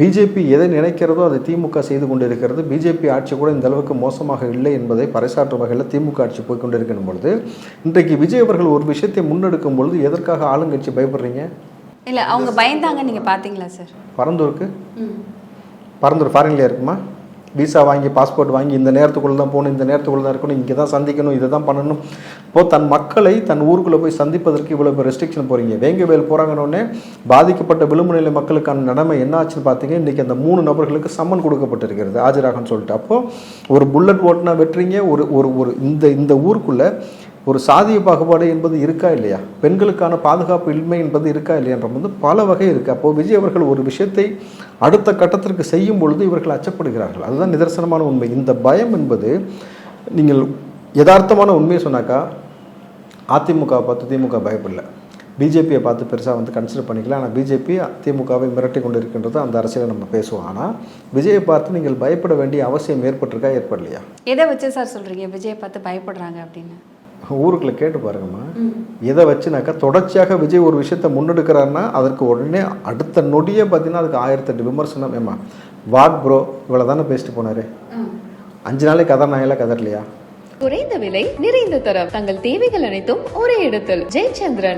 BJP எதை நினைக்கிறதோ அதை திமுக செய்து கொண்டிருக்கிறது. பிஜேபி ஆட்சி கூட இந்த அளவுக்கு மோசமாக இல்லை என்பதை பறைசாற்றும் வகையில் திமுக ஆட்சி போய் பொழுது இன்றைக்கு விஜய் அவர்கள் ஒரு விஷயத்தை முன்னெடுக்கும் பொழுது எதற்காக ஆளுங்கட்சி பயப்படுறீங்க? இல்லை அவங்க பயந்தாங்க நீங்கள் பார்த்தீங்களா சார்? பரந்தூருக்கு? பரந்தூர் ஃபாரின்லேயே இருக்குமா? விசா வாங்கி பாஸ்போர்ட் வாங்கி இந்த நேரத்துக்குள்ளே தான் போகணும் இந்த நேரத்துக்குள்ளே தான் இருக்கணும் இங்கே தான் சந்திக்கணும் இதை தான் பண்ணணும். இப்போது தன் மக்களை தன் ஊருக்குள்ளே போய் சந்திப்பதற்கு இவ்வளோ ரெஸ்ட்ரிக்ஷன் போகிறீங்க வேங்கவேல் போகிறாங்கன்னொடனே பாதிக்கப்பட்ட விளிம்பு நிலை மக்களுக்கான நிலைமை என்ன ஆச்சுன்னு பார்த்தீங்க இன்றைக்கி அந்த மூணு நபர்களுக்கு சம்மன் கொடுக்கப்பட்டிருக்கிறது ஆஜராகன்னு சொல்லிட்டு. அப்போது ஒரு புல்லட் ஓட்டுனா வெட்டுறீங்க ஒரு ஒரு ஒரு இந்த இந்த ஊருக்குள்ளே ஒரு சாதிய பாகுபாடு என்பது இருக்கா இல்லையா? பெண்களுக்கான பாதுகாப்பு இன்மை என்பது இருக்கா இல்லையான்ற வந்து பல வகை இருக்குது அப்போது விஜய் அவர்கள் ஒரு விஷயத்தை அடுத்த கட்டத்திற்கு செய்யும் பொழுது இவர்கள் அச்சப்படுகிறார்கள். அதுதான் நிதர்சனமான உண்மை. இந்த பயம் என்பது நீங்கள் யதார்த்தமான உண்மையை சொன்னாக்கா அதிமுகவை பார்த்து திமுக பயப்படல. பிஜேபியை பார்த்து பெருசாக வந்து கன்சிடர் பண்ணிக்கலாம் ஆனால் பிஜேபி திமுகவை மிரட்டி கொண்டு இருக்கின்றது அந்த அரசியலை நம்ம பேசுவோம். ஆனால் விஜயை பார்த்து நீங்கள் பயப்பட வேண்டிய அவசியம் ஏற்பட்டிருக்கா ஏற்படலையா? எதை வச்சு சார் சொல்கிறீங்க விஜயை பார்த்து பயப்படுறாங்க அப்படின்னு. ஊருக்குள்ள கேட்டு பாருங்கம்மா. எதை வச்சுனாக்கா தொடர்ச்சியாக விஜய் ஒரு விஷயத்தை முன்னெடுக்கிறாருன்னா அதற்கு உடனே அடுத்த நொடியே பார்த்தீங்கன்னா அதுக்கு ஆயிரத்தெட்டு விமர்சனம். ஏமா வாட் ப்ரோ இவ்வளோ தானே பேசிட்டு போனாரு. அஞ்சு நாளைக்கு கதர்னாயில கதறலையா? குறைந்த விலை நிறைந்த தரம். தங்கள் தேவைகள் அனைத்தும் ஒரே இடத்தில். ஜெயச்சந்திரன்.